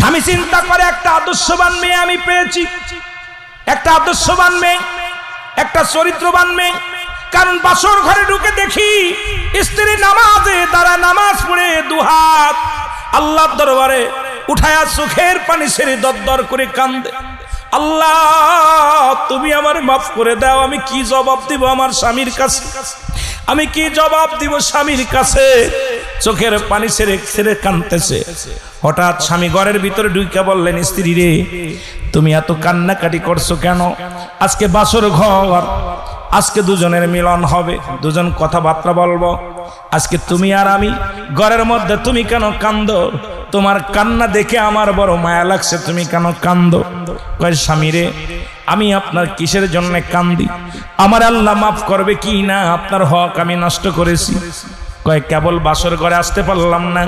স্বামী চিন্তা করে, একটা আদর্শবান মেয়ে আমি পেয়েছি। একটা আদর্শবান মেয়ে, একটা চরিত্রবান মেয়ে। কারণ বাসর ঘরে ঢুকে দেখি, স্ত্রী নামাজে, তারা নামাজ পড়ে দুহাত আল্লাহ দরবারে উঠায়া সুখের পানি সেরে দরদর করে কান্দে। আল্লাহ, তুমি আমার মাফ করে দাও, আমি কি জবাব দিব আমার স্বামীর কাছে? আমি কি জবাব দিব স্বামীর কাছে? চোখের পানি ছেড়ে ছেড়ে কানতেছে হঠাৎ স্বামী ঘরের ভিতরে ঢুকে বললেন, স্ত্রী রে, তুমি এত কান্নাকাটি করছ কেন? আজকে বাসর ঘর, আজকে দুজনের মিলন হবে, দুজন কথাবার্তা বলব। আজকে তুমি আর আমি, ঘরের মধ্যে তুমি কেন কান্দ? তোমার কান্না দেখে আমার বড় মায়া লাগছে, তুমি কেন কান্দ? কয় স্বামী রে আমি আপনার কিসের জন্য কান্দি? আমার আল্লাহ মাফ করবে কি না? আপনার হক আমি নষ্ট করেছি। কয়, কেবল বাসর ঘরে আসতে পারলাম না।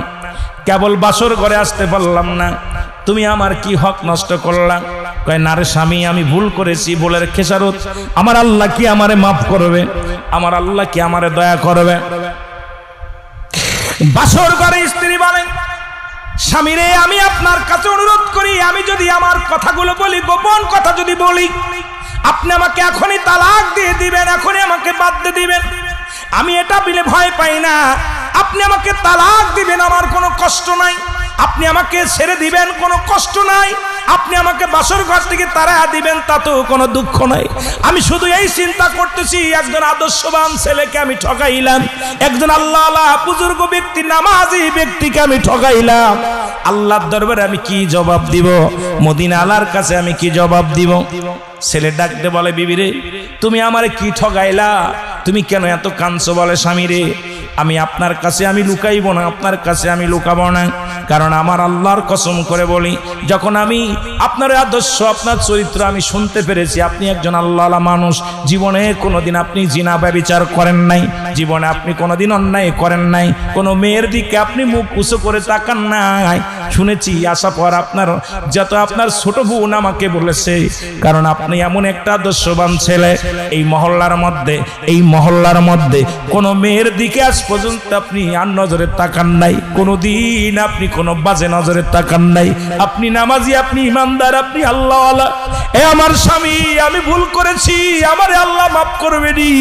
কেবল বাসর ঘরে আসতে পারলাম না। তুমি আমার কি হক নষ্ট করলাম কয়, না রে স্বামী, আমি ভুল করেছি, ভুলের খেসারত। আমার আল্লাহ কি আমারে মাফ করবে? আমার আল্লাহ কি আমারে দয়া করবে? বাসর ঘরে স্ত্রী বলেন স্বামীরে, আমি আপনার কাছে অনুরোধ করি, আমি যদি আমার কথাগুলো বলি, গোপন কথা যদি বলি, আপনি আমাকে এখনই তালাক দিয়ে দিবেন, এখনই আমাকে বাদ দিয়ে দিবেন। আমি এটা বিলে ভয় পাই না। আপনি আমাকে তালাক দিবেন, আমার কোনো কষ্ট নাই। আপনি আমাকে ছেড়ে দিবেন, কোনো কষ্ট নাই। আপনি আমাকে বাসর ঘর থেকে তারা দিবেন, তাতেও কোনো দুঃখ নাই। আমি শুধু এই চিন্তা করতেছি, একজন আদর্শবান ছেলেকে আমি ঠকাইলাম, একজন আল্লাহ আল্লাহ বুজুর্গ ব্যক্তি, নামাজি ব্যক্তিকে আমি ঠকাইলাম। আল্লাহর দরবারে আমি কি জবাব দিব? মদিনা আলার কাছে আমি কি জবাব দিব? ছেলে ডাকতে বলে, বিবি রে, তুমি আমারে কি ঠগাইলা তুমি কেন এত কাঁদছো বলে স্বামী রে? আমি আপনার কাছে আমি লুকাইব না, আপনার কাছে আমি লুকাব না। কারণ আমার আল্লাহর কসম করে বলি, যখন আমি আপনার আদর্শ, আপনার চরিত্র আমি শুনতে পেরেছি, আপনি একজন আল্লাহ মানুষ, জীবনে কোনোদিন আপনি জিনা ব্যবচার করেন নাই, জীবনে আপনি কোনোদিন অন্যায় করেন নাই, কোনো মেয়ের দিকে আপনি মুখ উঁচু করে তাকান নাই শুনেছি আসা পর আপনার যত আপনার ছোট বোন আমাকে বলেছে, কারণ আপনি এমন একটা আদর্শবান ছেলে। এই মহল্লার মধ্যে, এই মহল্লার মধ্যে কোনো মেয়ের দিকে আজ পর্যন্ত আপনি আর নজরে তাকান নাই। কোনো দিন আপনি কোনো বাজে নজরে তাকান নাই। আপনি নামাজি, আপনি ইমানদার, আপনি আল্লাহ এ আমার স্বামী, আমি ভুল করেছি, আমারে আল্লাহ মাফ করবেনি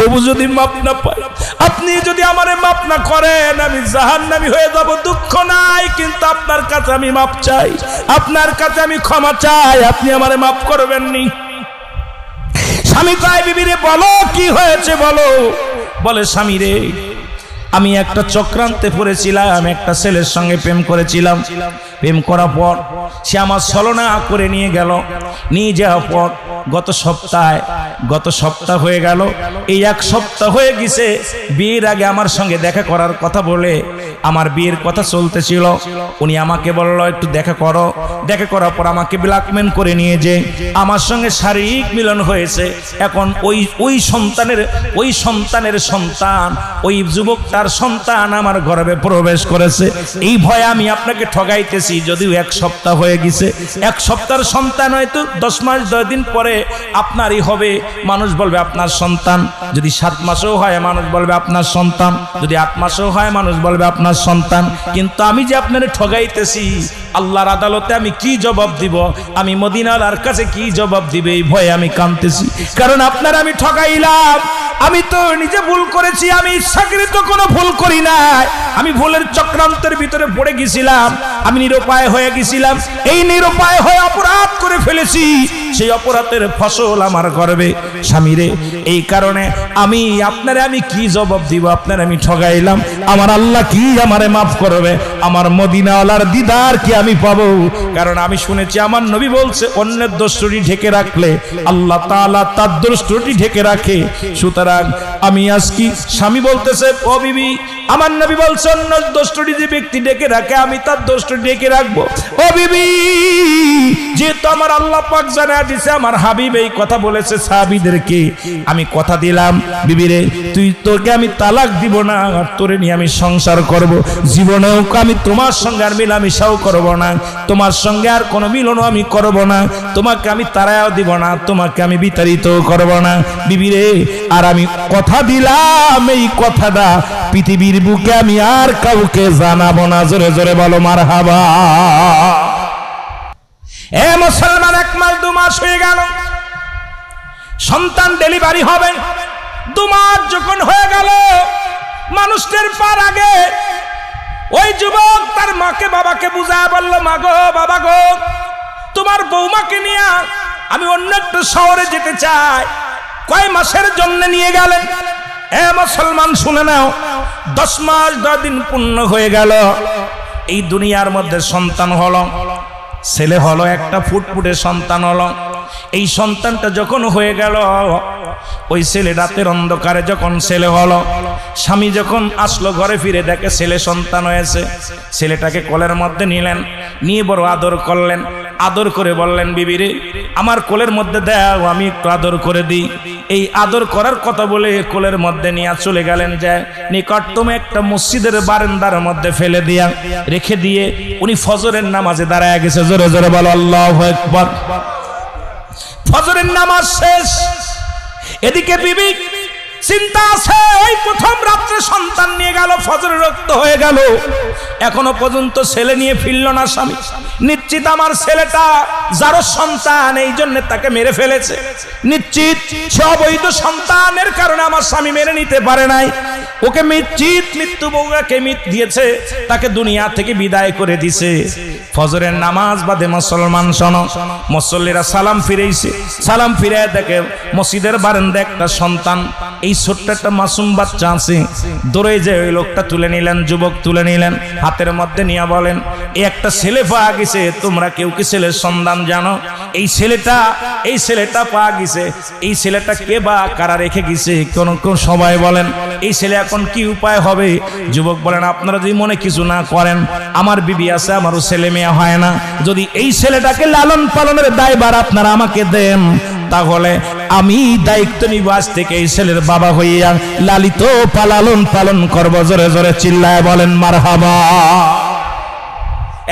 তবু যদি মাপ না পাই আপনি যদি আমারে মাপ না করেন, আমি জাহান নামি হয়ে যাব, দুঃখ নাই, কিন্তু আপনার কাছে আমি মাপ চাই, আপনার কাছে আমি ক্ষমা চাই, আপনি আমারে মাপ করবেন নি স্বামী বিবি বিবিরে বলো, কি হয়েছে বলো? বলে, স্বামী রে আমি একটা চক্রান্তে পড়েছিলাম আমি একটা ছেলের সঙ্গে প্রেম করেছিলাম। প্রেম করার পর সে আমার ছলনা করে নিয়ে গেল, নিয়ে যাওয়ার পর গত সপ্তাহে, গত সপ্তাহ হয়ে গেল। এই এক সপ্তাহ হয়ে গেছে, বিয়ের আগে আমার সঙ্গে দেখা করার কথা বলে আমার বিয়ের কথা চলতেছিল। উনি আমাকে বলল, একটু দেখা করো। দেখা করার পর আমাকে ব্ল্যাকমেন করে নিয়ে যে আমার সঙ্গে শারীরিক মিলন হয়েছে। এখন ওই ওই সন্তানের ওই সন্তানের সন্তান, ওই যুবক তার সন্তান আমার গর্ভে প্রবেশ করেছে। এই ভয়ে আমি আপনাকে ঠগাইতেছি, যদিও এক সপ্তাহ হয়ে গেছে। এক সপ্তাহের সন্তান হয়তো দশ মাস, দশ দিন পরে আপনারই হবে। মানুষ বলবে, আপনার সন্তান। যদি সাত মাসেও হয়, মানুষ বলবে, আপনার সন্তান। যদি আট মাসেও হয়, মানুষ বলবে, আপনার সন্তান। কিন্তু আমি যে আপনার ঠগাইতেছি, আল্লাহর আদালতে আমি কি জবাব দিব? আমি মদিনালার কাছে কি জবাব দিবে এই ভয়ে আমি কাঁদতেছি। কারণ আপনার আমি ঠগাইলাম। আমি তো নিজে ভুল করেছি, আমি ইচ্ছাকৃত কোনো ভুল করি নাই। আমি ভুলের চক্রান্তের ভিতরে পড়ে গেছিলাম, আমি নিরুপায় হয়ে গেছিলাম। এই নিরুপায় হয়ে অপরাধ করে ফেলেছি, সেই অপরাধের ফসল আমার গর্বে। স্বামীরে, এই কারণে আমি, আপনারে আমি কি জবাব দিব, আপনার আমি ঠগাইলাম। আমার আল্লাহ কি আমারে মাফ করবে? আমার মদিনাওয়ালার দিদার কি আমি পাবো? কারণ আমি শুনেছি, আমার নবী বলছে, অন্যের দোষটি ঢেকে রাখলে আল্লাহ তাআলা তার দোষটি ঢেকে রাখে। সুতরাং আমি আজকে স্বামী বলতেছে, ও বিবি, আমার নবী বলছে অন্য দোষটি যে ব্যক্তি ডেকে রাখে, আমি তার দোষটি ডেকে রাখব। ও বিবি, যেহেতু আমার আল্লাহ পাক জানা দিছে আমার হাবিব এই কথা বলেছে, সাহাবীদেরকে আমি কথা দিলাম বিবিরে তুই তোকে আমি তালাক দিব না, আর তোরে নিয়ে আমি সংসার করব। জীবনেও আমি তোমার সঙ্গে আর মিলামিশাও করব না। তোমার সঙ্গে আর কোনো মিলনও আমি করব না। তোমাকে আমি তারাও দিব না, তোমাকে আমি বিতাড়িত করব না। বিবিরে আর আমি কথা দিলাম, এই কথাটা পৃথিবীর বুকে আমি আর কাউকে জানাব না। জোরে জোরে বলো মার হাবা এ মুসলমান, এক মাস, দু মাস হয়ে গেল। সন্তান ডেলিভারি হবে। দু মাস যখন হয়ে গেল, মানুষটার পার আগে ওই যুবক তার মাকে, বাবাকে বুঝায়, বলল, মা গো, বাবা গো, তোমার বৌমাকে নিয়ে আমি অন্য একটা শহরে যেতে চাই। কয় মাসের জন্য নিয়ে গেলেন এ মুসলমান, শুনে নাও। দশ মাস দশ দিন পূর্ণ হয়ে গেল। এই দুনিয়ার মধ্যে সন্তান হলো। ছেলে হলো একটা ফুটফুটে সন্তান হলো। এই সন্তানটা যখন হয়ে গেল, ওই ছেলে রাতের অন্ধকারে যখন ছেলে হলো, স্বামী যখন আসলো ঘরে ফিরে, দেখে ছেলে সন্তান হয়েছে। ছেলেটাকে কোলের মধ্যে নিলেন, নিয়ে বড় আদর করলেন। আদর করে বললেন বিবিরে আমার কোলের মধ্যে দাও, আমি একটু আদর করে দিই। এই আদর করার কথা বলে কোলের মধ্যে নিয়ে চলে গেলেন যে, নিকটতম একটা মসজিদের বারান্দার মধ্যে ফেলে দিয়া রেখে দিয়ে উনি ফজরের নামাজে দাঁড়ায় গেছে। জোরে জোরে বলো, আল্লাহ একবার ফজরের নামাজ শেষ। এদিকে বিবি চিন্তা আছে? ওই প্রথম রাত্রে সন্তান নিয়ে গেল, ফজরে রক্ত হয়ে গেল। এখনও পর্যন্ত ছেলে নিয়ে ফিরল না স্বামী। নিশ্চিত আমার ছেলেটা যারও সন্তান, এই জন্য তাকে মেরে ফেলেছে। নিশ্চিত সে অবৈধ সন্তানের কারণে আমার স্বামী মেরে নিতে পারে নাই। ওকে নিশ্চিত মৃত্যু বউরাকে মিত দিয়েছে, তাকে দুনিয়া থেকে বিদায় করে দিছে। ফজরের নামাজ বাদে মুসলমান শোন, মুসল্লিরা সালাম ফিরেছে সালাম ফিরে দেখে মসজিদের বারান্দা একটা সন্তান এই ছোট্ট একটা মাসুম বাচ্চা আছে। দৌড়ে যে ওই লোকটা তুলে নিলেন, যুবক তুলে নিলেন, হাতের মধ্যে নিয়ে বলেন এই একটা ছেলে পাওয়া গেছে, তোমরা কেউ কি ছেলের সন্ধান জানো? এই ছেলেটা এই ছেলেটা পাওয়া গেছে, এই ছেলেটা কে বা কারা রেখে গেছে? কোন কোন সবাই বলেন, এই ছেলে এখন কি উপায় হবে? যুবক বলেন, আপনারা যদি মনে কিছু না করেন, আমার বিবি আছে, আমারও ছেলে মেয়ে হয় না। যদি এই ছেলেটাকে লালন পালনের দায়ভার আপনারা আমাকে দেন তাহলে আমি দায়িত্ব নিব আজ থেকে এই ছেলের বাবা হইয়া। লালিত পালালন পালন করব, জোরে জোরে চিল্লায় বলেন মার হাবা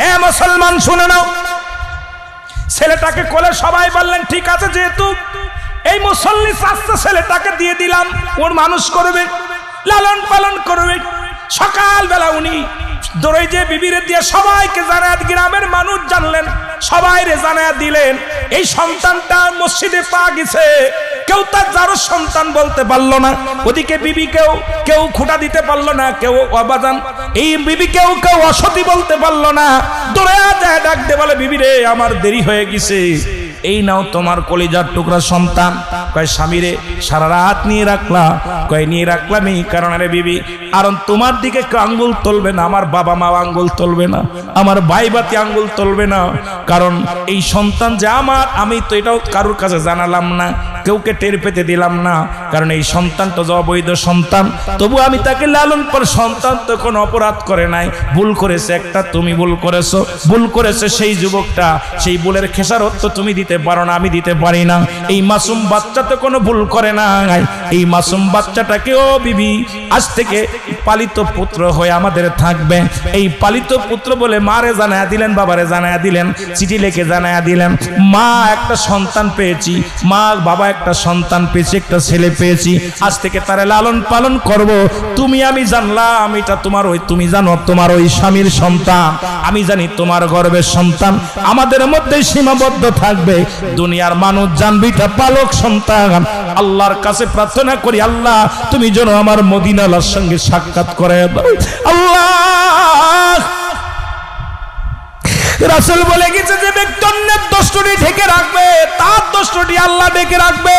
এ মুসলমান, শুনে নাও। ছেলেটাকে কোলে সবাই বললেন, ঠিক আছে যেহেতু এই মুসল্লি চাষটা ছেলেটাকে দিয়ে দিলাম। ওর মানুষ করবে, লালন পালন করবে। সকালবেলা উনি দৌড়ে যে বিবিরে দিয়ে সবাইকে জানায়াত গ্রামের মানুষ জানলেন সবাই রে জানায়াত দিলেন, এই সন্তানটা মসজিদে পা গেছে। কেউ তার যারও সন্তান বলতে পারল না। ওদিকে বিবি কেউ কেউ খুঁটা দিতে পারল না, কেউ অবাদান এই বিবি কেউ কেউ অসতী বলতে পারল না। দৌড়ে যায় ডাক দে, বলে বিবি রে আমার দেরি হয়ে গেছে। এই নাও তোমার কলিজার টুকরা সন্তান। কয়, স্বামীরে সারা রাত নিয়ে রাখলা। কয়, নিয়ে রাখলাম এই কারণে রে বিবি, কারণ তোমার দিকে আঙ্গুল তুলবে না, আমার বাবা মা আঙ্গুল তুলবে না, আমার ভাই বাতি আঙ্গুল তুলবে না। কারণ এই সন্তান যে আমার, আমি তো এটাও কারোর কাছে জানালাম না, কেউকে টের পেতে দিলাম না। কারণ এই সন্তান তো অবৈধ সন্তান, তবু আমি তাকে লালন পর সন্তান তো কোনো অপরাধ করে নাই। ভুল করেছে একটা, তুমি ভুল করেছ, ভুল করেছে সেই যুবকটা, সেই ভুলের খেসারত তো তুমি দিতে পারো না, আমি দিতে পারি না। এই মাসুম বাচ্চা তো কোনো ভুল করে না। এই মাসুম বাচ্চাটাকে ও বিবি, আজ থেকে পালিত পুত্র হয়ে আমাদের থাকবে। এই পালিত পুত্র বলে মারে জানায়া দিলেন, বাবারে জানায়া দিলেন, চিঠি লিখে জানায়া দিলেন। মা, একটা সন্তান পেয়েছি। মা, বাবা, একটা সন্তান পেয়েছি, একটা ছেলে পেয়েছি। আজ থেকে তারে লালন পালন করব। তুমি আমি জানলাম, এটা তোমার ওই, তুমি জানো, তোমার ওই স্বামীর সন্তান। আমি জানি তোমার গর্বের সন্তান। আমাদের মধ্যে সীমাবদ্ধ থাকবে। দুনিয়ার মানুষ জানবি এটা পালক সন্তান। আল্লাহর কাছে প্রার্থনা করি, আল্লাহ, তুমি যেন আমার মদিনালার সঙ্গে সাক্ষাৎ করে। আল্লাহ! রাসুল বলে গেছে যে, ব্যক্তি অন্যের দোষটি ঢেকে রাখবে, তার দোষটি আল্লাহ ঢেকে রাখবে।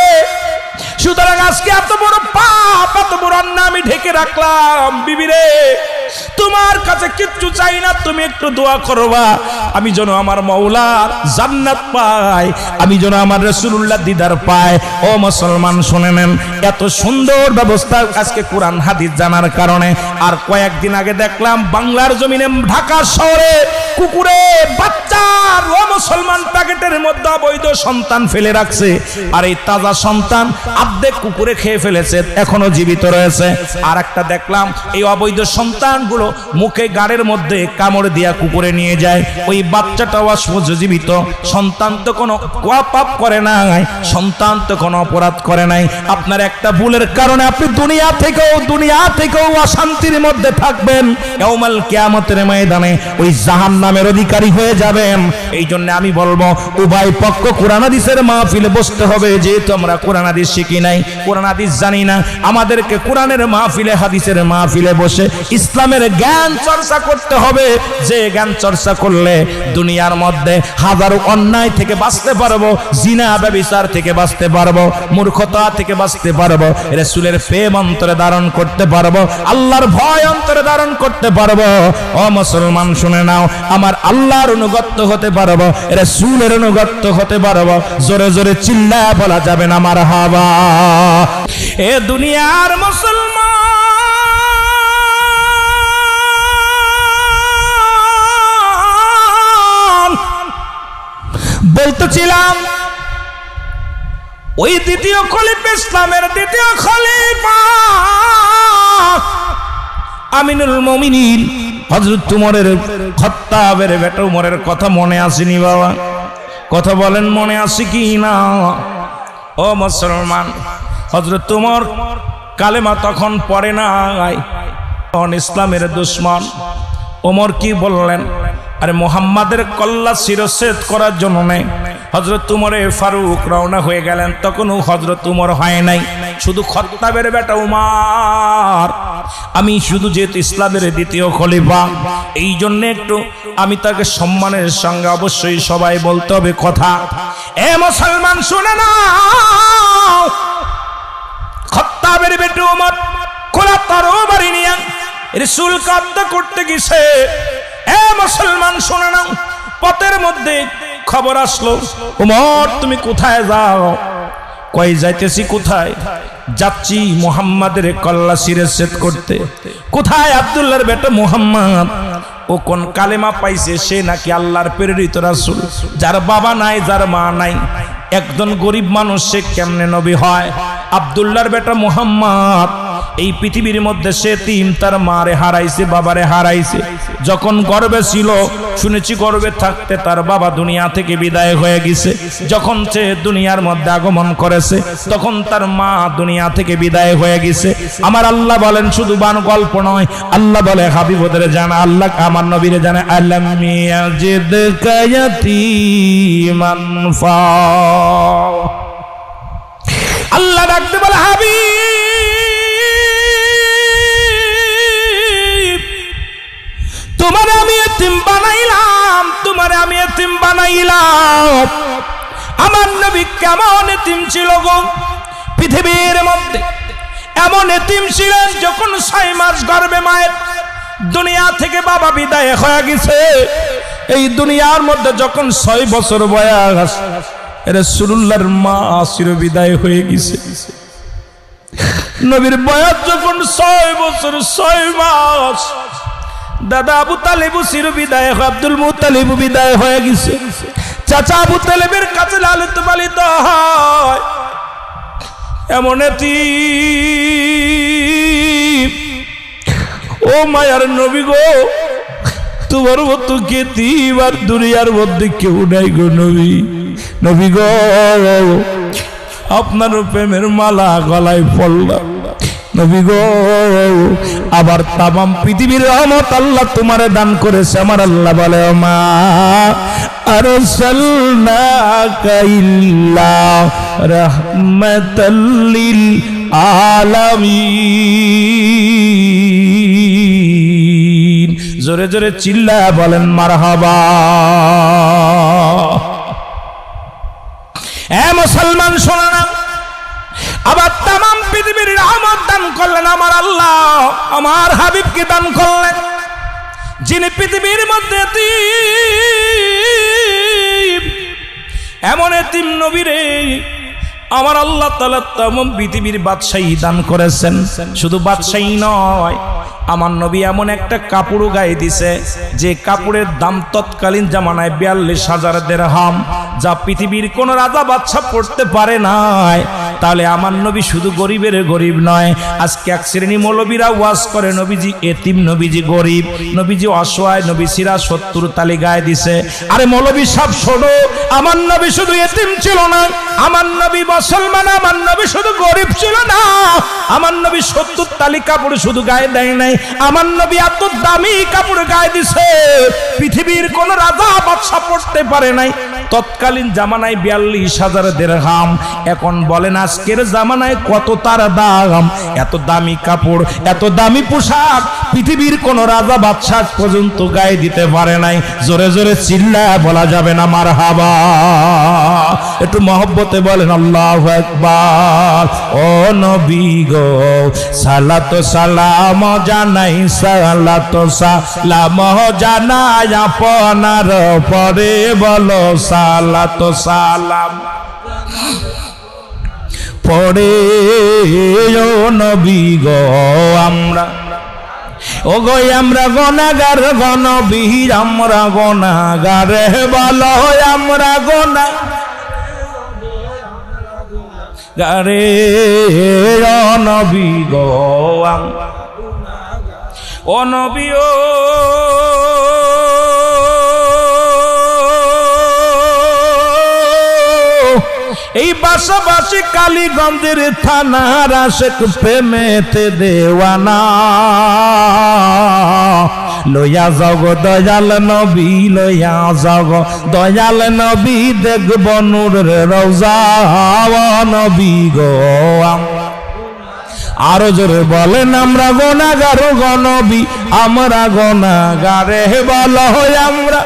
সুতরাং আজকে এত বড় পাপ, এত বড় অন্যায় আমি ঢেকে রাখলাম বিবিরে তোমার কাছে কিচ্ছু চাই না, তুমি একটু দোয়া করবা। আমি যেন আমার মৌলার জান্নাত পাই, আমি যেন আমার রসুল্লাহ দিদার পাই। ও মুসলমান, শুনে নেন, এত সুন্দর ব্যবস্থা আজকে কোরআন, হাদিস জানার কারণে। আর কয়েকদিন আগে দেখলাম বাংলার জমিনে ঢাকা শহরে কুকুরে, বাচ্চার, ও মুসলমান প্যাকেটের মধ্যে অবৈধ সন্তান ফেলে রাখছে। আর এই তাজা সন্তান আর্ধেক কুকুরে খেয়ে ফেলেছে, এখনও জীবিত রয়েছে। আর একটা দেখলাম, এই অবৈধ সন্তানগুলো মুখে গাড়ের মধ্যে কামড় দিয়া কুকুরে নিয়ে যায়। ওই বাচ্চাটাও অসহ্য জীবিত সন্তান তো কোনো কোয়া পাপ করে নাই, সন্তান তো কোনো অপরাধ করে নাই। আপনার একটা ভুলের কারণে আপনি দুনিয়া থেকেও দুনিয়া থেকেও অশান্তির মধ্যে থাকবেন। এওমাল কিয়ামতের ময়দানে ওই জাহান নামের অধিকারী হয়ে যাবেন। এই জন্য আমি বলব, উভয় পক্ষ কোরআন হাদিসের মাহফিলে বসতে হবে। যেহেতু আমরা কোরআন হাদিস শিখি নাই, কোরআন হাদিস জানি না, আমাদেরকে কোরআনের মাহফিলে, হাদিসের মাহফিলে বসে ইসলামের জ্ঞান চর্চা করতে হবে। যে জ্ঞান চর্চা করলে দুনিয়ার মধ্যে হাজারো অন্যায় থেকে বাঁচতে পারব, জিনা, ব্যবিচার থেকে বাঁচতে পারব, মূর্খতা থেকে বাঁচতে পারব, রসুলের প্রেম অন্তরে ধারণ করতে পারব, আল্লাহর ভয় অন্তরে ধারণ করতে পারব। ও মুসলমান, শুনে নাও, আমার আল্লাহর অনুগত্য হতে পারব, রসুলের অনুগত্য হতে পারব। জোরে জোরে চিল্লা বলা যাবে না আমার হাবা এ দুনিয়ার মুসলমান বলতেছিলাম, ওই দ্বিতীয় খলিফ ইসলামের দ্বিতীয় খলিফা আমিনুল মমিনিন। হজরত তুমরের খত্তাবের বেটা উমরের কথা মনে আসেনি বাবা। কথা বলেন, মনে আসে কি না? ও মুসলমান হজরত তুমর কালেমা তখন পড়ে তখন ইসলামের দুশ্মন। ওমর কি বললেন? আরে মোহাম্মদের কল্লা শিরচ্ছেদ করার জন্য নেই। হজরত তুমরে ফারুক রওনা হয়ে গেলেন, তখনও হজরত উমর হয় নাই। শুধু খত্তাবের বেটা উমার। আমি শুধু যেহেতু ইসলামের দ্বিতীয় খলিফা এই জন্য একটু আমি তাকে সম্মানের সঙ্গে অবশ্যই সবাই বলতে হবে কথা। এ মুসলমান শুনে না খত্তাবের বেটু উমর খোলা তারও বাড়ি নিয়ে, রসুল কাদ্দ করতে গেছে। মুসলমান, শুনে নাও পথের মধ্যে খবর আসলো, উমর, তুমি কোথায় যাও? কই যাইতেছি কোথায়? যাচ্ছি মোহাম্মদের কল্লা সিরে সেট করতে। কোথায় আব্দুল্লাহর বেটা মোহাম্মদ? ও কোন কালেমা পাইছে সে নাকি আল্লাহর প্রেরিত রাসূল? যার বাবা নাই, যার মা নাই। একজন গরিব মানুষ, সে কেমনে নবী হয়? আব্দুল্লাহর বেটা মোহাম্মদ এই পৃথিবীর মধ্যে সে তিন তার মারে হারাইছে, বাবারে হারাইছে। যখন গর্বে ছিল, শুনেছি গর্বে থাকতে তার বাবা দুনিয়া থেকে বিদায় হয়ে গেছে। যখন সে দুনিয়ার মধ্যে আগমন করেছে, তখন তার মা দুনিয়া থেকে বিদায় হয়ে গেছে। আমার আল্লাহ বলেন, শুধু বান গল্প নয়, আল্লাহ বলে, হাবিবদের জানা, আল্লাহ আমার নবীরে জানে আল্লাহ ডাকতে বলে, হাবিব! এতিম বানাইলাম, তোমার আমি এতিম বানাইলাম। আমার নবী কেমন এতিম ছিল গো? পৃথিবীর মধ্যে এমন এতিম ছিলেন যখন ছয় মাস গর্বে মায়ের দুনিয়া থেকে বাবা বিদায় হয়ে গেছে। এই দুনিয়ার মধ্যে যখন ছয় বছর বয়স রসুল্লাহর মা চির বিদায় হয়ে গেছে। নবীর বয়স যখন ছয় বছর, ছয় মাস দাদা আবু তালেবু চির বিদায় আব্দুল মুতালিবু বিদায় হয়ে গেছে। চাচা আবু তালেবের কাছে লালিত পালিত এমন এটি ও মায়ার নবী গো, তোমার মতো কে দিবার দুনিয়ার মধ্যে কেউ নাই গো নবী। নবী গো, আপনার প্রেমের মালা গলায় পড়লাম। নবী গো, আবার তামাম পৃথিবীর রহমত আল্লাহ তোমারে দান করেছে। আমার আল্লাহ বলে মা রাহমাতাল্লিল আলামিন জোরে জোরে চিল্লা বলেন, মারহাবা। এ মুসলমান শোনা না। আবার তাম পৃথিবীর রহমত দান করলেন আমার আল্লাহ, আমার হাবিবকে দান করলেন। যিনি পৃথিবীর মধ্যে এমন এতিম নবীরে আমার আল্লাহ তালা পৃথিবীর বাদশাহী দান করেছেন। শুধু বাদশাহী নয়, আমার নবী এমন একটা কাপড়ও গায়ে দিছে, যে কাপড়ের দাম তৎকালীন জামানায় বিয়াল্লিশ হাজার দেড়হাম যা পৃথিবীর কোন রাজা বাদশা পড়তে পারে নাই। তাহলে আমার নবী শুধু গরিবের গরিব নয়। আজকে এক শ্রেণি মৌলবীরা ওয়াজ করে, নবীজি এতিম, নবীজি গরিব। নবীজি অসহায়, নবী সিরা সত্তর তালিকায় দিছে। আরে মৌলবী সব শোনো, আমার নবী শুধু এতিম ছিল না, আমার নবী মুসলমান, আমার নবী শুধু গরিব ছিল না। আমার নবী সত্তর তালি কাপড় শুধু গায়ে দেয় নাই, আমার নবী এত দামি কাপড় গায়ে দিছে। পৃথিবীর কোন রাজা বাদশা পড়তে পারে নাই। তৎকালীন জামানায় বিয়াল্লিশ হাজার দেড়হাম, এখন বলেন আজকের জামানায় কত তার দাম? এত দামি কাপড়, এত দামি পোশাক, পৃথিবীর কোন রাজা বাদশাহ পর্যন্ত গায়ে দিতে পারে নাই। জোরে জোরে চিল্লা বলা যাবে না মার হাবা একটু মহব্বতে বলেন, আল্লাহ একবার ও নবী গো, সালাত সালাম জানাই, সালাত সালাম জানাই আপনার পরে বলো, সালাত সালাম। ও নবী গো আমরা। ও গো আমরা গনাগার, গণবীর, আমরা গনাগার, বলো, আমরা গনা গারে নবী গো ও নবী বাসাবাসী কালীগঞ্জের থানার আশেক প্রেমেতে দেওয়ানা। লইয়া জগ দয়াল নবী, লইয়া জগ দয়াল নবী, দেখব নূর রৌজা নবী গো আরও জোরে বলেন, আমরা গোনাগার গনবী আমরা গোনাগারে বল আমরা।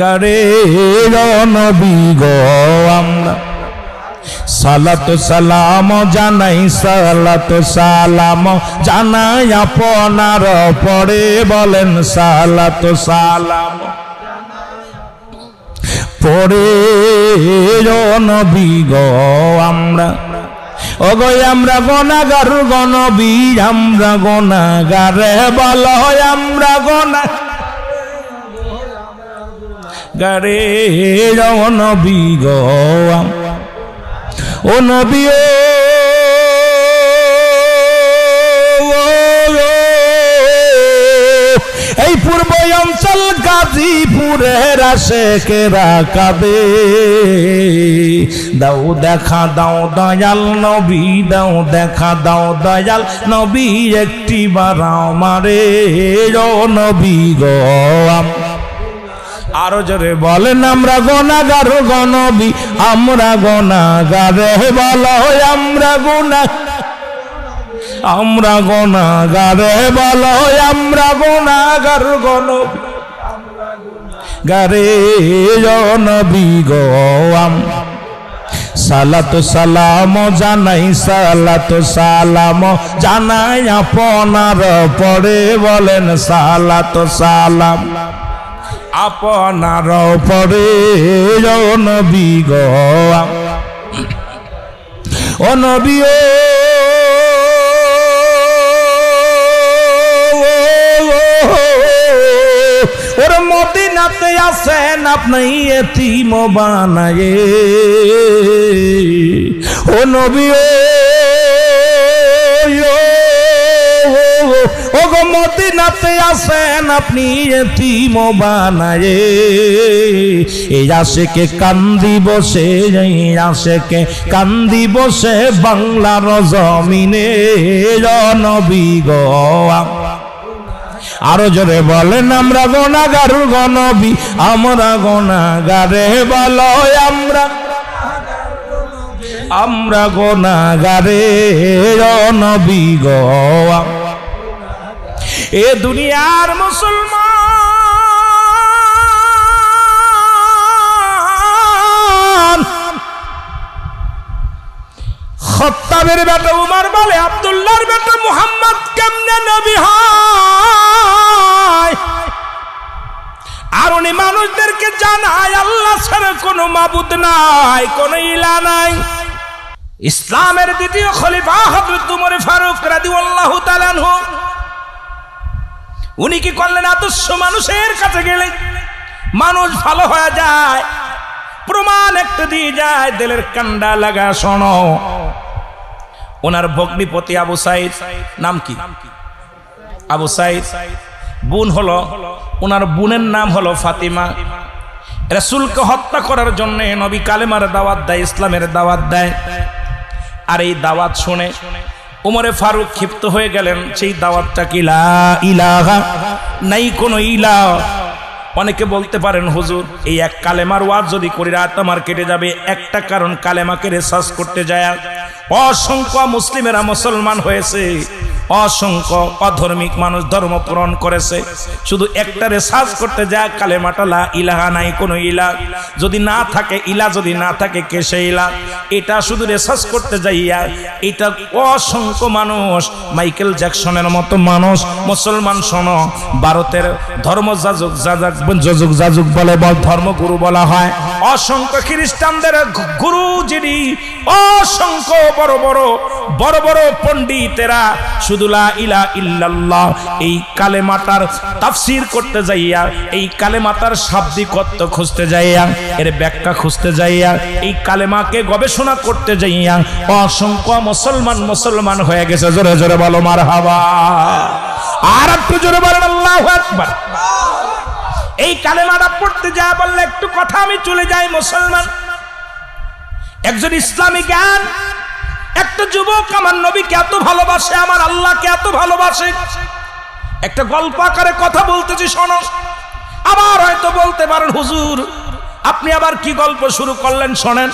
গারে নবী গো আমরা সালাত সালাম জানাই, সালাত সালাম জানাই আপনার পরে বলেন, সালাত সালাম। পরে নবী গো আমরা। ওগো আমরা গনাগার গনবী আমরা গনাগার বল আমরা গনা গারে নবী গো ও নবী এই পূর্ব অঞ্চল গাজীপুরের আশেকেরা কাবে দাও দেখা, দাও দয়াল নবী, দাও দেখা, দাও দয়াল নবী একটি বার আমারে। ও নবী গো আরও জোরে বলেন, আমরা গোনাগার গনবি আমরা গোনাগারে বলো আমরা গোনা আমরা গোনাগারে বলো আমরা গোনাগার গনবি গারে নবী গো সালাত সালাম জানাই, সালাত সালাম জানাই, আপনার পরে বলেন সালাত সালাম। আপনার পরে নবী গো ও নবী ও ওর মদিনাতে আসেন আপনি এতিম বানায়ে ও নবী ও মদিনাতে আসেন আপনি এতিম বানায়ে। এই আশেকে কান্দি বসে, এই আশেকে কান্দি বসে বাংলার জমিনে। নবী গো, আরও জোরে বলেন, আমরা গোনাগার গনবি, আমরা গোনাগারে বলো আমরা আমরা গোনাগারে নবী গো। এ দুনিয়ার মুসলমান। খত্তাবের বেটা উমার বলে, আব্দুল্লাহর বেটা মুহাম্মদ কেমনে নবী আর উনি মানুষদেরকে জানায়, আল্লাহ ছাড়া কোনো মাবুদ নাই, কোনো ইলা নাই। ইসলামের দ্বিতীয় খলিফা হযরত উমর ফারুক রাদিয়াল্লাহু তাআলা আনহু উনি কি করলেন? আদর্শ মানুষের কাছে গেলে মানুষ ভালো হয়ে যায়, প্রমাণ একটা দিয়ে যায়, দিলের কান্ডা লাগা শোনো। ওনার ভগ্নিপতি আবু সাইদ, নাম কি? আবু সাইদ। বোন হলো, ওনার বোনের নাম হলো ফাতিমা। রাসূলকে হত্যা করার জন্য নবী কালেমার দাওয়াত দেয়, ইসলামের দাওয়াত দেয়। আর এই দাওয়াত শুনে উমরে ফারুক ক্ষিপ্ত হয়ে গেলেন, সেই দাওয়াতটা কি ইলাহা? নাই কোনো ইলা অনেকে বলতে পারেন, হুজুর, এই এক কালেমার ওয়াজ যদি করি, রাত আমার কেটে যাবে। একটা কারণ কালেমাকে রেসার্চ করতে যায়। অসংখ্য মুসলিমেরা মুসলমান হয়েছে। অসংখ্য অধর্মিক মানুষ ধর্ম পূরণ করেছে। শুধু একটা রেসার্চ করতে যায়, কালেমাটা লা ইলাহা নাই, কোনো ইলা। যদি না থাকে, ইলা, যদি না থাকে কে সে ইলা। এটা শুধু রেসার্চ করতে যাইয়া, এটা অসংখ্য মানুষ, মাইকেল জ্যাকসনের মতো মানুষ। মুসলমান শোনো, ভারতের ধর্ম যাজক যাজক যাজক যাজক বলে, বল, ধর্মগুরু বলা হয়। অসংখ্য খ্রিস্টানদের গুরু যিনি, অসংখ্য বড় বড় বড় বড় পণ্ডিতেরা শুধু ইলা ইল্লাল্লাহ এই কালেমাটার তাফসীর করতে যাইয়া, এই কালেমাতার শাব্দিক অর্থ খুঁজতে যাইয়া, এর ব্যাখ্যা খুঁজতে যাইয়া, এই কালেমাকে গবেষণা করতে যাইয়া, অসংখ্য মুসলমান মুসলমান হয়ে গেছে। জোরে জোরে বলো মার হাবা আর একটু জোরে বলেন, আল্লাহ আকবার। এই কালেমাটা পড়তে যা বললে একটু কথা, আমি চলে যাই মুসলমান। একজন ইসলামী জ্ঞান একটা যুবক আমার নবীকে এত ভালোবাসে, আমার আল্লাহকে এত ভালোবাসে। একটা গল্প আকারে কথা বলতেছি, শোনো। আবার হয়তো বলতে পারেন, হুজুর, আপনি আবার কি গল্প শুরু করলেন, শোনেন।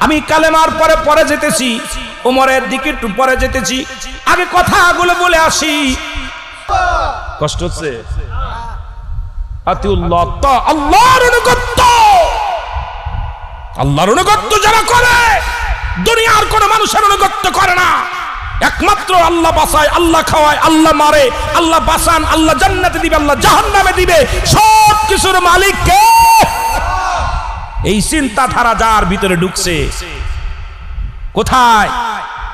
আমি কালেমার পরে পরে যেতেছি, উমরের দিকে একটু পরে যেতেছি। আগে কথাগুলো বলে আসি। কষ্ট হচ্ছে? আল্লাহর অনুগত্য। আল্লাহর অনুগত্য যারা করে দুনিয়ার কোন মানুষের অনুগত্য করে না। একমাত্র আল্লাহ বাসায়, আল্লাহ খাওয়ায়, আল্লাহ মারে, আল্লাহ বাসান, আল্লাহ জান্নাতে দিবে, আল্লাহ জাহান্নামে দিবে। সব কিছুর মালিক কে? এই চিন্তাধারা যার ভিতরে ঢুকছে, কোথায়?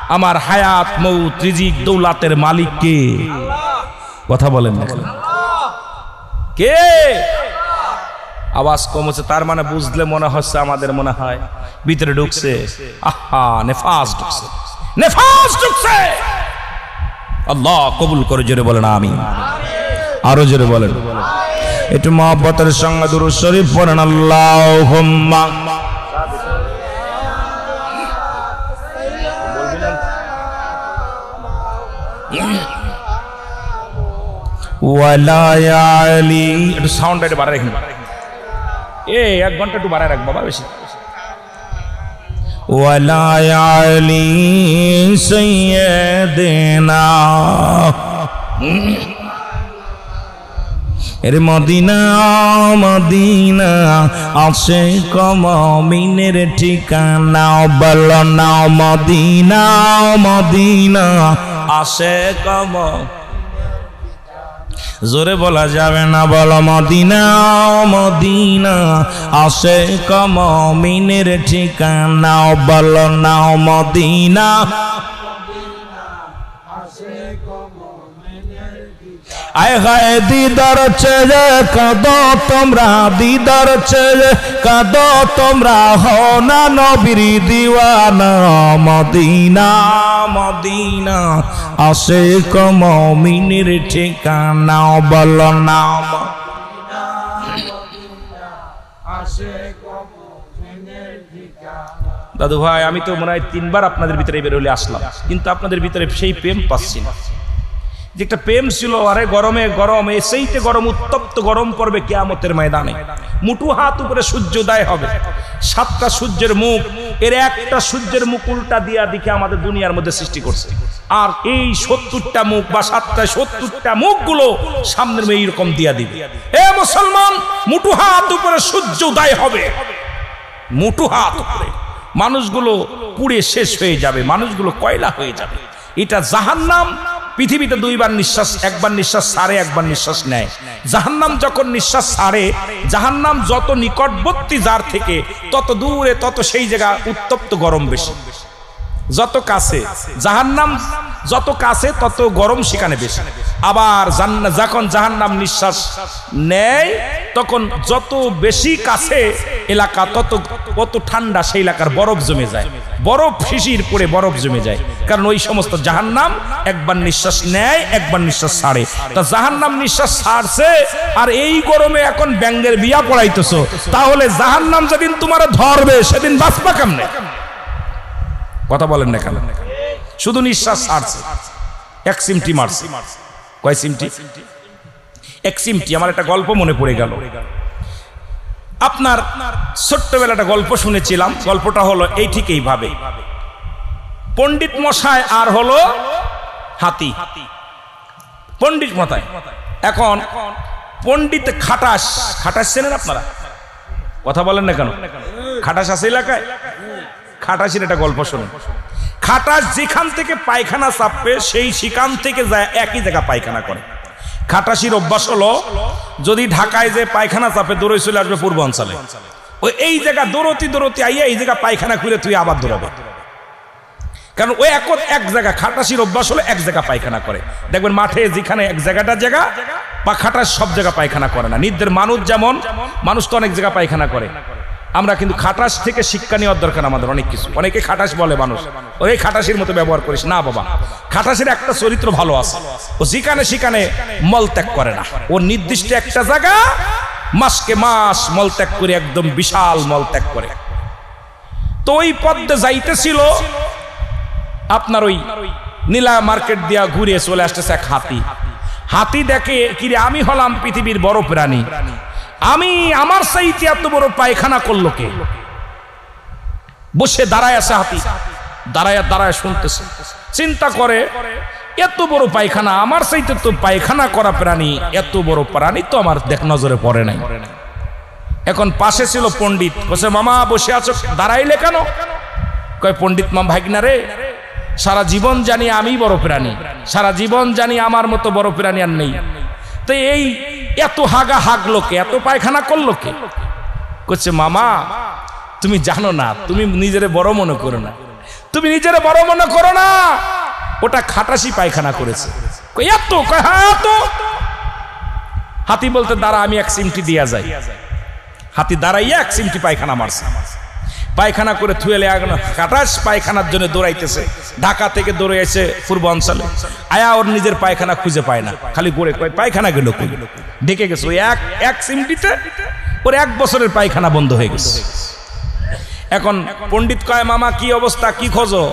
আমার হায়াত, মৌত, রিজিক, দৌলাতের মালিক কে? কথা বলেন না? কে? আওয়াজ কম হচ্ছে তার মানে বুঝলে মনে হচ্ছে আমাদের মনে হয় ভিতরে ঢুকছে। আহা, নেফাস ঢুকছে। নেফাস ঢুকছে! আল্লাহ কবুল করে জোরে বলেন আমি আরও জোরে বলেন। একটু মহব্বতের সঙ্গে দুরু শরীফ পড়েন আল্লাহ ওয়ালায়ালি একটু সাউন্ড একটু রাখুন। এ এক ঘণ্টা একটু বাড়ায় রাখ বাবা বেশি। এর মদিনা মদিনা আছে কম কমিনের ঠিকানা, বল না মদিনা মদিনা, আসে কম জোরে বলা যাবে না বল মদিনা মদিনা। আসে কমিনের ঠিকানা বল না মদিনা। আয় দিদার চেয়ে কাঁদ তোমরা, দিদার চেয়ে কাঁদ তোমরা হনা নবীর দিওয়ানা, মদিনা মদিনা। আসে কমিনের ঠিকানা বল না। দাদু ভাই, আমি তো মনে হয় তিনবার আপনাদের ভিতরে বের হলে আসলাম। কিন্তু আপনাদের ভিতরে সেই প্রেম পাচ্ছি না। যে একটা প্রেম ছিল, আরে গরমে গরম সেইতে গরম, উত্তপ্ত গরম পড়বে কেয়ামতের ময়দানে। মুটু হাত উপরে সূর্যোদয় হবে। সাতটা সূর্যের মুখ, এর একটা সূর্যের মুখ উল্টা দিয়া দিকে আমাদের দুনিয়ার মধ্যে সৃষ্টি করছে। আর এই সত্তরটা মুখ বা সাতটা সত্তরটা মুখগুলো সামনের মেয়ে এইরকম দিয়া দিবে। এ মুসলমান মুটু হাত উপরে সূর্য উদয় হবে। মুটু হাত উপরে। মানুষগুলো পুড়ে শেষ হয়ে যাবে, মানুষগুলো কয়লা হয়ে যাবে। এটা জাহান্নাম, পৃথিবীতে দুইবার নিঃশ্বাস, একবার নিঃশ্বাস সারে একবার নিঃশ্বাস নেয়। জাহান্নাম যখন নিঃশ্বাস সারে জাহান্নাম যত নিকটবর্তী যার থেকে, তত দূরে, তত সেই জায়গা উত্তপ্ত গরম বেশি। যত কাছে, জাহান্নাম যত কাছে, তত গরম সেখানে বেশি। আবার যখন জাহান্নাম নিঃশ্বাস নেয়, তখন যত বেশি কাছে এলাকা, তত কত ঠান্ডা সেই এলাকার বরফ জমে যায়। বরফ শিশির পরে বরফ জমে যায়। কারণ ওই সমস্ত জাহান্নাম একবার নিঃশ্বাস নেয়, একবার নিঃশ্বাস ছাড়ে। তা জাহান্নাম নিঃশ্বাস ছাড়ছে, আর এই গরমে এখন ব্যাঙ্গের বিয়া পড়াইতেছো। তাহলে জাহান্নাম যেদিন তোমার ধরবে, সেদিন বাঁচবা কেমনে? কথা বলেন না কেন? শুধু নিঃশ্বাস ছাড়ছে। এক সিমটি মারছে। কয় সিমটি এক সিমটি আমার একটা গল্প মনে পড়ে গেল। আপনার ছোট্টবেলা একটা গল্প শুনেছিলাম। গল্পটা হলো এই ঠিক এইভাবে। পণ্ডিত মশাই আর হলো হাতি। পণ্ডিত মতায় এখন পণ্ডিত খাটাস খাটাস চেনেন আপনারা? কথা বলেন না কেন? খাটাস আছে এলাকায়? খাটাসের একটা গল্প শুনুন খাটাস যেখান থেকে পায়খানা চাপবে সেই সেখান থেকে যায় একই জায়গা পায়খানা করে। খাটাসির অভ্যাস হলো, যদি ঢাকায় যে পায়খানা চাপে দৌড়ে চলে আসবে পূর্বাঞ্চলে ওই এই জায়গা দৌড়তি দৌড়তি আইয়া এই জায়গা পায়খানা খুলে তুই আবার দৌড়াবে। কারণ ওই এক জায়গা, খাটাসির অভ্যাস হলো এক জায়গা পায়খানা করে। দেখবেন মাঠে যেখানে এক জায়গাটা জায়গা, বা খাটাস সব জায়গা পায়খানা করে না। নির্দের মানুষ যেমন, মানুষ তো অনেক জায়গা পায়খানা করে। আমরা কিন্তু খাটাস থেকে শিক্ষা নেওয়ার দরকার আমাদের অনেক কিছু। অনেকে খাটাস বলে মানুষ। ওই খাটাসের মতো ব্যবহার করিস। না বাবা খাটাসের একটা চরিত্র ভালো আছে। ও যেখানে সেখানে মল ত্যাগ করে না। ও নির্দিষ্ট একটা জায়গা মাসকে মাস মল ত্যাগ করে একদম বিশাল মল ত্যাগ করে। তো ওই পদ্মে যাইতেছিল, আপনার ওই নীলা মার্কেট দিয়া ঘুরে চলে আসতেছে এক হাতি। হাতি দেখে, কিরে, আমি হলাম পৃথিবীর বড় প্রাণী। আমি আমার সাইতে এত বড় পায়খানা করল কে? বসে দাঁড়ায় আছে হাতি। দাঁড়ায় দাঁড়ায় শুনতেছে। চিন্তা করে, এত বড় পায়খানা, আমার সাইতে তো পায়খানা করা প্রাণী, এত বড় প্রাণী তো আমার দেখ নজরে পড়ে নাই। এখন পাশে ছিল পণ্ডিত। বসে মামা, বসে আছো দাঁড়াইলে কেন? কয়, পণ্ডিত মাম ভাগনা রে, সারা জীবন জানি আমি বড় প্রাণী। সারা জীবন জানি আমার মতো বড় প্রাণী আর নেই। তো এই এত হাগা হাগলো কে? এত পায়খানা করল কে? করছে মামা, তুমি জানো না, তুমি নিজেরে বড় মনে করো না। তুমি নিজেরে বড় মনে করো না? ওটা খাটাসি পায়খানা করেছে। এত হ্যাঁ এত। হাতি বলতে, দাঁড়া, আমি এক সিমটি দিয়া যাই। হাতি দাঁড়াইয়া এক সিমটি পায়খানা মারছে। পায়খানা করে থুয়েলে এখন কাটাস পায়খানার জন্য দৌড়াইতেছে। ঢাকা থেকে দৌড়ে এসে পূর্ব অঞ্চলে। আয়া ওর নিজের পায়খানা খুঁজে পায় না। খালি করে কয়, পায়খানা গেল ডেকে গেছে, ওই এক এক সিমটিতে ওর এক বছরের পায়খানা বন্ধ হয়ে গেছে। এখন পণ্ডিত কয়, মামা, কি অবস্থা? কি খোঁজো?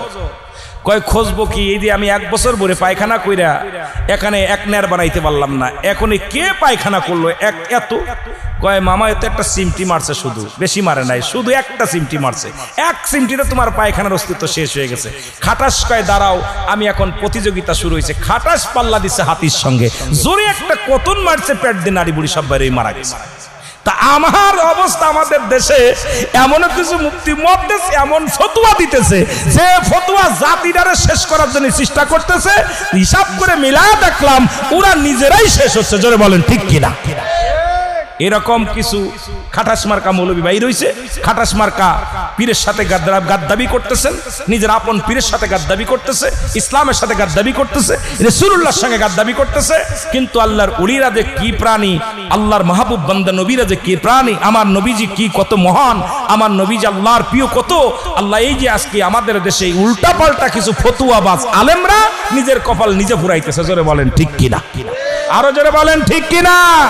কয়, খুঁজবো কি? এই যে আমি এক বছর ভরে পায়খানা কইরা এখানে এক নেয়ার বানাইতে পারলাম না। এখনই কে পায়খানা করল? এক এত। কয়, মামা এত একটা সিমটি মারছে শুধু। বেশি মারে নাই। শুধু একটা সিমটি মারছে। এক সিমটিতে তোমার পায়খানার অস্তিত্ব শেষ হয়ে গেছে। খাটাস কয়, দাঁড়াও, আমি এখন প্রতিযোগিতা শুরু হয়েছে। খাটাস পাল্লা দিছে হাতির সঙ্গে। জোরে একটা কতন মারছে পেট দিয়ে নারী বুড়ি সব বাইরে মারা গেছে। তা আমার অবস্থা আমাদের দেশে এমন কিছু মুক্তি মত এমন ফতুয়া দিতেছে, যে ফতুয়া জাতিটারে শেষ করার জন্য চেষ্টা করতেছে। হিসাব করে মিলা দেখলাম, ওরা নিজেরাই শেষ হচ্ছে। জোরে বলেন, ঠিক কিনা? এরকম কিছু খাটাস মার্কা মৌলবী ভাই রয়েছে খাটাস মার্কা পীরের সাথে গাদ্দা- গাদ্দাবি করতেছেন। নিজের আপন পীরের সাথে গাদ্দাবি করতেছে। ইসলামের সাথে গাদ্দাবি করতেছে। রসুল্লাহর সঙ্গে গাদ্দাবি করতেছে। কিন্তু আল্লাহর উলিরা যে কি প্রাণী, আল্লাহর মাহবুব বান্দা নবীরা যে কি প্রাণী, আমার নবীজি কি কত মহান, আমার নবীজি আল্লাহর প্রিয় কত, আল্লাহ এই যে আজকে আমাদের দেশে উল্টা পাল্টা কিছু ফতুয়াবাজ আলেমরা নিজের কপাল নিজে ফুরাইতেছে জোরে বলেন ঠিক কিনা? আরও জোরে বলেন ঠিক কিনা?